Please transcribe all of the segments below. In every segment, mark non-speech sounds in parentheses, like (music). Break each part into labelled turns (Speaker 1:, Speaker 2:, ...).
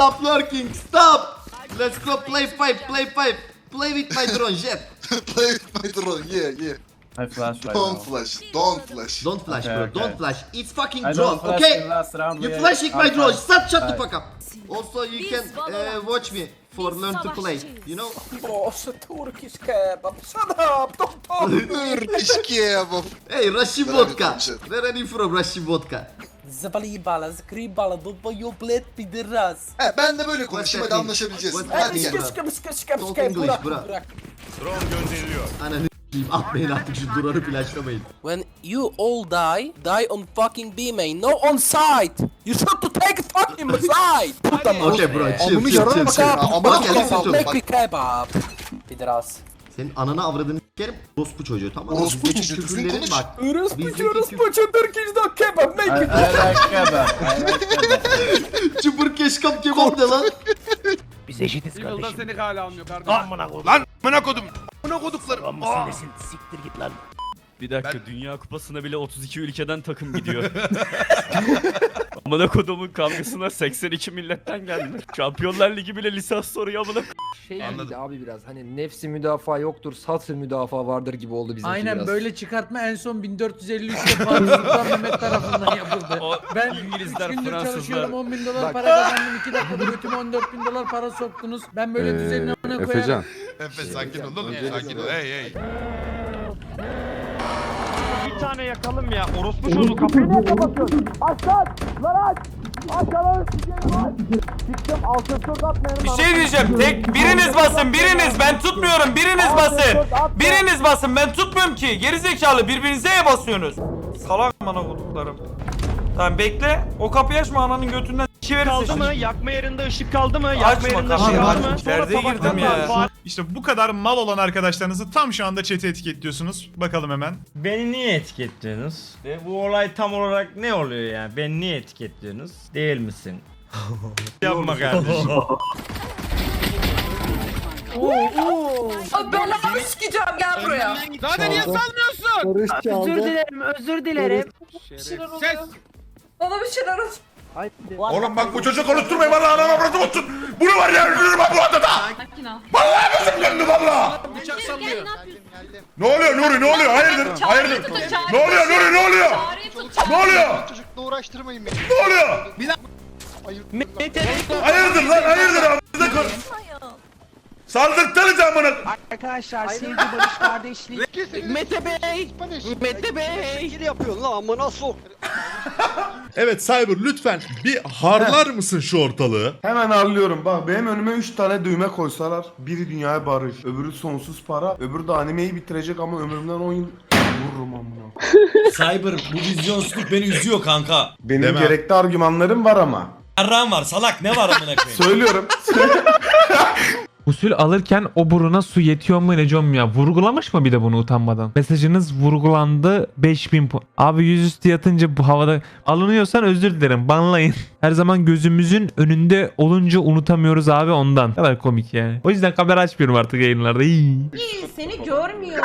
Speaker 1: Stop lurking. Stop. Let's go play five. Play five. Play with my drone, Jet. (laughs)
Speaker 2: Play with my drone. Yeah, yeah.
Speaker 3: I flash right
Speaker 2: Don't
Speaker 3: now.
Speaker 2: flash. Don't flash.
Speaker 1: Don't flash,
Speaker 3: Okay,
Speaker 1: bro.
Speaker 3: okay.
Speaker 1: Don't flash. It's fucking
Speaker 3: I
Speaker 1: drone,
Speaker 3: don't flash
Speaker 1: okay?
Speaker 3: in last round.
Speaker 1: You
Speaker 3: we-
Speaker 1: flashing my
Speaker 3: I'm
Speaker 1: drone.
Speaker 3: fine.
Speaker 1: Shut, shut the fuck up. Also, you can uh, watch me for learn to play. You know? (laughs)
Speaker 3: Boże, Turkish kebab. Shut up, don't talk.
Speaker 2: Turkish kebab.
Speaker 1: Hey, Russian
Speaker 2: you
Speaker 1: vodka.
Speaker 2: Jet?
Speaker 1: Where are you from, Russian vodka?
Speaker 3: Zbalibala, zgribala, dolboyu bled pideras.
Speaker 2: He ben de böyle konuşayım hadi anlaşabileceğiz. Hadi gel.
Speaker 1: that
Speaker 3: Şıkı şıkı şıkı
Speaker 1: Talk
Speaker 3: şıkı
Speaker 1: English,
Speaker 3: bırak
Speaker 1: bro.
Speaker 3: bırak.
Speaker 1: Ananı s**eyim. Atmayın artık şu duranı flashlamayın.
Speaker 4: When you all die, die on fucking B main, no on site. You should to take fucking side.
Speaker 1: Okay bro, chill,
Speaker 2: Amını
Speaker 1: chill,
Speaker 2: yararım
Speaker 1: chill,
Speaker 2: bak
Speaker 1: chill.
Speaker 2: ya. Amına
Speaker 1: Bak,
Speaker 2: koyayım.
Speaker 1: listen to me.
Speaker 4: Make me kebab.
Speaker 3: Pideras.
Speaker 1: Senin ananı avradını s**erim. Orospu çocuğu tamam mı?
Speaker 2: Orospu
Speaker 1: Bizdeki
Speaker 2: çocuğu, düzgün
Speaker 1: küfürlerin
Speaker 2: konuş.
Speaker 1: bak. Bizdeki küfür-
Speaker 3: puçu, Turkish dog kebab, make it.
Speaker 5: kebab.
Speaker 1: Çupur keşkap kebap ne lan?
Speaker 6: Biz eşitiz
Speaker 7: Yılda
Speaker 6: kardeşim.
Speaker 7: seni hala almıyor kardeşim.
Speaker 6: Amına koydum.
Speaker 7: Lan amına kodum. Amına koduklarım.
Speaker 6: Lan mısın nesin? Siktir git lan.
Speaker 8: Bir dakika Dünya Kupası'na bile 32 ülkeden takım gidiyor. (laughs) amına kodumun kavgasına 82 milletten geldi. Şampiyonlar Ligi bile lisans soruyor amına
Speaker 9: Şey
Speaker 7: Anladım.
Speaker 9: gibiydi abi biraz hani nefsi müdafaa yoktur satır müdafaa vardır gibi oldu bizimki
Speaker 10: Aynen
Speaker 9: biraz.
Speaker 10: böyle çıkartma en son 1453'te Fatih Sultan Mehmet tarafından yapıldı.
Speaker 8: O
Speaker 10: Ben
Speaker 8: İngilizler,
Speaker 10: 3 gündür
Speaker 8: Fransızlar.
Speaker 10: çalışıyorum 10 bin dolar
Speaker 9: Bak.
Speaker 10: para kazandım 2 dakikada götüme 14 bin dolar para soktunuz. Ben böyle düzenine amına koyarım.
Speaker 7: Efe sakin ol oğlum sakin ol. Hey hey.
Speaker 6: Tane yakalım ya. Orospu çocuğu kapıyı niye kapatıyorsun?
Speaker 4: Bir şey diyeceğim. Tek biriniz basın, biriniz. Ben tutmuyorum. Biriniz basın. Biriniz basın. Ben tutmuyorum ki. Gerizekalı birbirinize ya basıyorsunuz. Salak bana koduklarım. Tamam bekle. O kapıyı açma ananın götünden verirse
Speaker 6: Kaldı mı?
Speaker 4: şimdi.
Speaker 6: Yakma yerinde ışık kaldı mı? Yakma
Speaker 4: Açma
Speaker 6: yerinde
Speaker 4: kapıyı,
Speaker 6: ışık kaldı mı? Sonra
Speaker 4: girdim ya.
Speaker 7: İşte bu kadar mal olan arkadaşlarınızı tam şu anda chat'e etiketliyorsunuz. Bakalım hemen.
Speaker 5: Beni niye etiketliyorsunuz? Ve bu olay tam olarak ne oluyor yani? Beni niye etiketliyorsunuz? Değil misin? (laughs) Yapma kardeşim. (laughs)
Speaker 4: Belanı sikeceğim gel buraya.
Speaker 7: Zaten niye salmıyorsun?
Speaker 10: Özür dilerim özür dilerim.
Speaker 7: Ses.
Speaker 4: Bana bir şeyler olsun.
Speaker 7: Oğlum bak bu çocuğu konuşturmayın valla anam avradım olsun. Bunu var ya öldürürüm ben bu adada. Vallahi başım döndü valla.
Speaker 4: Bıçak sallıyor.
Speaker 7: Ne oluyor Nuri ne oluyor hayırdır hayırdır. Ne oluyor Nuri ne oluyor? Ne oluyor?
Speaker 2: Çocukla uğraştırmayın beni.
Speaker 7: Ne oluyor? Hayırdır lan hayırdır abi. Bize kor- Saldırtsanız amına.
Speaker 6: Arkadaşlar sevgi barış kardeşlik.
Speaker 4: Mete Bey. Mete Bey.
Speaker 6: yapıyorsun lan amına sok.
Speaker 11: Evet Cyber lütfen bir harlar mısın şu ortalığı?
Speaker 12: Hemen arlıyorum. Bak benim önüme 3 tane düğme koysalar. Biri dünyaya barış, öbürü sonsuz para, öbürü de animeyi bitirecek ama ömrümden 10 yıl vururum amına. (laughs)
Speaker 8: Cyber bu vizyonsuzluk beni üzüyor kanka.
Speaker 12: Benim
Speaker 11: Demem.
Speaker 12: gerekli argümanlarım var ama.
Speaker 8: Erran var salak ne var amına koyayım.
Speaker 12: Söylüyorum. (laughs)
Speaker 10: Usul alırken o buruna su yetiyor mu necom ya? Vurgulamış mı bir de bunu utanmadan? Mesajınız vurgulandı 5000 puan. Abi yüzüstü yatınca bu havada alınıyorsan özür dilerim banlayın. (laughs) Her zaman gözümüzün önünde olunca unutamıyoruz abi ondan. Ne kadar komik yani. O yüzden kamera açmıyorum artık yayınlarda. İyi.
Speaker 4: Seni görmüyor. (laughs)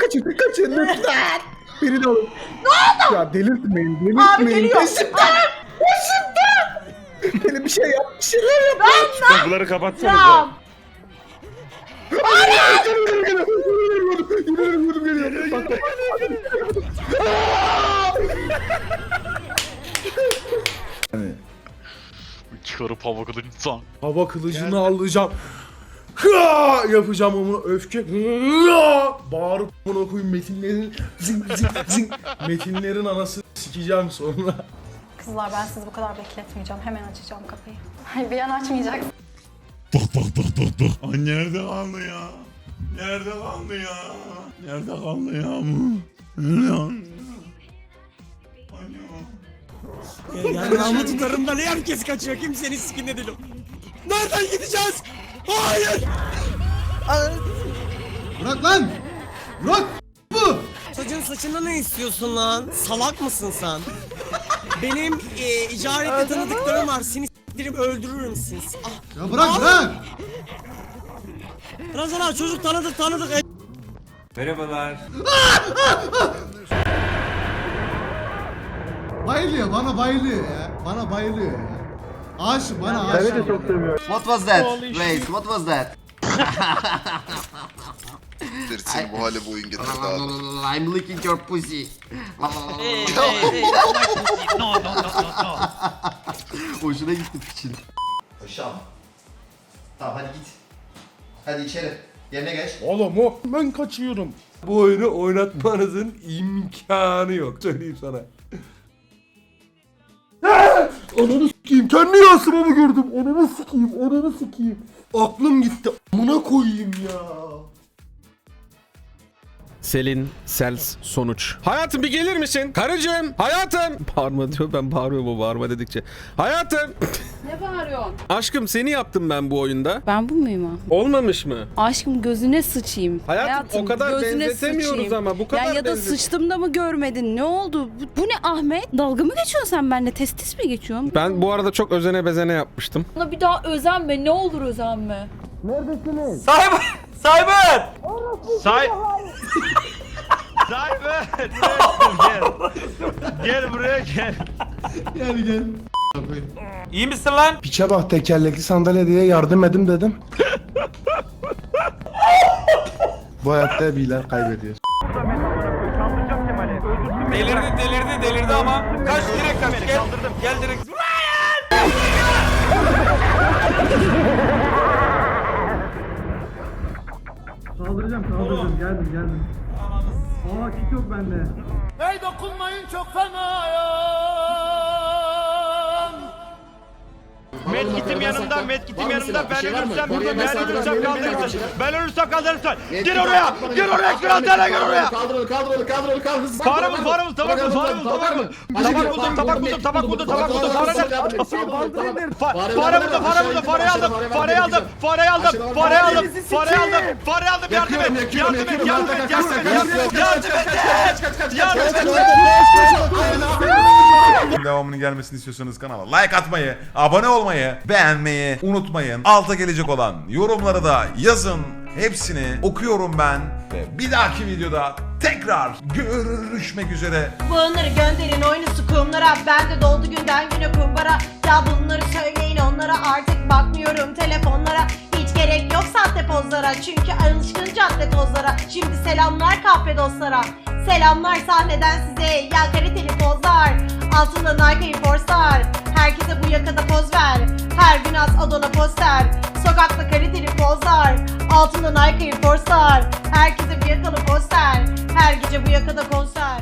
Speaker 12: kaçın kaçın lütfen. Beni de alın. Ne oldu? Ya delirtmeyin delirtmeyin. Abi geliyor. Peşimden. (laughs) Beni bir şey yap bir şeyler yap.
Speaker 6: Kapıları kapatsanıza.
Speaker 8: Çıkarıp hava insan.
Speaker 12: Hava kılıcını alacağım. Hıa! Yapacağım onu öfke. Hıa! Bağırıp bunu koyayım metinlerin zing zing zing. Metinlerin anasını sikeceğim sonra.
Speaker 4: Kızlar ben sizi bu kadar bekletmeyeceğim. Hemen açacağım kapıyı. (laughs) Hayır bir an açmayacaksın.
Speaker 11: Dık dık dık dık dık. Ay nerede kaldı ya? Nerede kaldı ya? Nerede kaldı ya bu? Nerede kaldı?
Speaker 6: Yani namlu tutarım da ne herkes kaçıyor kimsenin sikinde değilim. Nereden gideceğiz? Hayır.
Speaker 1: Bırak lan! Bırak!
Speaker 6: Çocuğun saçında ne istiyorsun lan? Salak mısın sen? Benim e, icaretle tanıdıklarım var. Seni s**tirip öldürürüm siz. Ah,
Speaker 1: Ya bırak bırak!
Speaker 6: Razana çocuk tanıdık tanıdık. E,
Speaker 1: Bayılıyor bana bayılıyor ya. Bana bayılıyor ya.
Speaker 13: Aşık bana
Speaker 9: Seni de çok seviyorum.
Speaker 1: What was that? Wait, what was that?
Speaker 2: Dersin bu hale bu oyun getirdi abi.
Speaker 1: I'm licking your pussy. Hoşuna gitti piçin. Paşam. Tamam hadi git. Hadi içeri. Yerine geç.
Speaker 13: Oğlum o ben kaçıyorum. Bu oyunu oynatmanızın imkanı yok. Söyleyeyim sana. Ananı sikeyim. Kendi yansımamı gördüm. Ananı sikeyim. Ananı sikeyim. Aklım gitti. Amına koyayım ya.
Speaker 14: Selin, Sels, sonuç. Hayatım bir gelir misin? Karıcığım, hayatım. (laughs) Bağırma diyor ben bağırıyorum o bağırma dedikçe. Hayatım. (laughs)
Speaker 15: Ne bağırıyorsun?
Speaker 14: Aşkım seni yaptım ben bu oyunda.
Speaker 15: Ben bu muyum?
Speaker 14: Olmamış mı?
Speaker 15: Aşkım gözüne sıçayım.
Speaker 14: Hayatım, o kadar
Speaker 15: gözüne
Speaker 14: benzetemiyoruz
Speaker 15: sıçayım.
Speaker 14: ama, bu kadar
Speaker 15: Ya ya da
Speaker 14: benzet-
Speaker 15: sıçtım da mı görmedin? Ne oldu? Bu, bu ne Ahmet? Dalga mı geçiyorsun sen benimle? Testis mi geçiyorsun?
Speaker 14: Ben bu arada çok özene bezene yapmıştım.
Speaker 15: Bana bir daha özenme. Ne olur özenme.
Speaker 4: Cyber! Cyber!
Speaker 16: Say... Cyber! Gel. Gel buraya gel.
Speaker 13: Gel gel.
Speaker 4: İyi misin lan?
Speaker 13: Piçe bak tekerlekli sandalye diye yardım edim dedim. Bu hayatta biler kaybediyor.
Speaker 4: Delirdi delirdi delirdi ama. Kaç direkt kaç gel. Gel direkt.
Speaker 13: Kaldıracağım kaldıracağım geldim geldim. Aa kit yok bende.
Speaker 4: Hey dokunmayın çok fena ya.
Speaker 16: Medkit'im yanımda, Medkit'im yanımda. Ben ölürsem, ben ölürsem kaldırırsın. Ben ölürsem kaldırırsın. Gir oraya, gir oraya, gir oraya, gir oraya.
Speaker 13: Kaldır onu kaldır onu kaldır onu kaldır.
Speaker 16: Fare bul, fare bul, tabak bul, fare bul, tabak bul. Tabak buldum, tabak buldum, tabak buldum, tabak buldum, fare nerede? Fa- Fare burada, fare burada, fareyi aldım, fareyi aldım, fareyi aldım, fareyi aldım, fareyi aldım, fareyi aldım, yardım et, yardım et, yardım et, yardım et, yardım et, yardım et, et.
Speaker 7: Devamının gelmesini istiyorsanız kanala like atmayı, abone olmayı, beğenmeyi unutmayın. Alta gelecek olan yorumları da yazın. Hepsini okuyorum ben. Ve bir dahaki videoda tekrar görüşmek üzere.
Speaker 15: Bunları gönderin oyunu kumlara. Ben de doldu günden güne kumbara. Ya bunları söyleyin onlara artık bakmıyorum telefonlara. Hiç gerek yok sahte pozlara. Çünkü alışkın cadde tozlara. Şimdi selamlar kahpe dostlara. Selamlar sahneden size ya kaliteli pozlar. Altında Nike'yi forslar. Herkese bu yakada poz ver. Her gün az Adona poster. Sokakta kaliteli pozlar. Altında Nike'yi forslar. Herkese bir yakalı poster. Her gece bu yakada konser.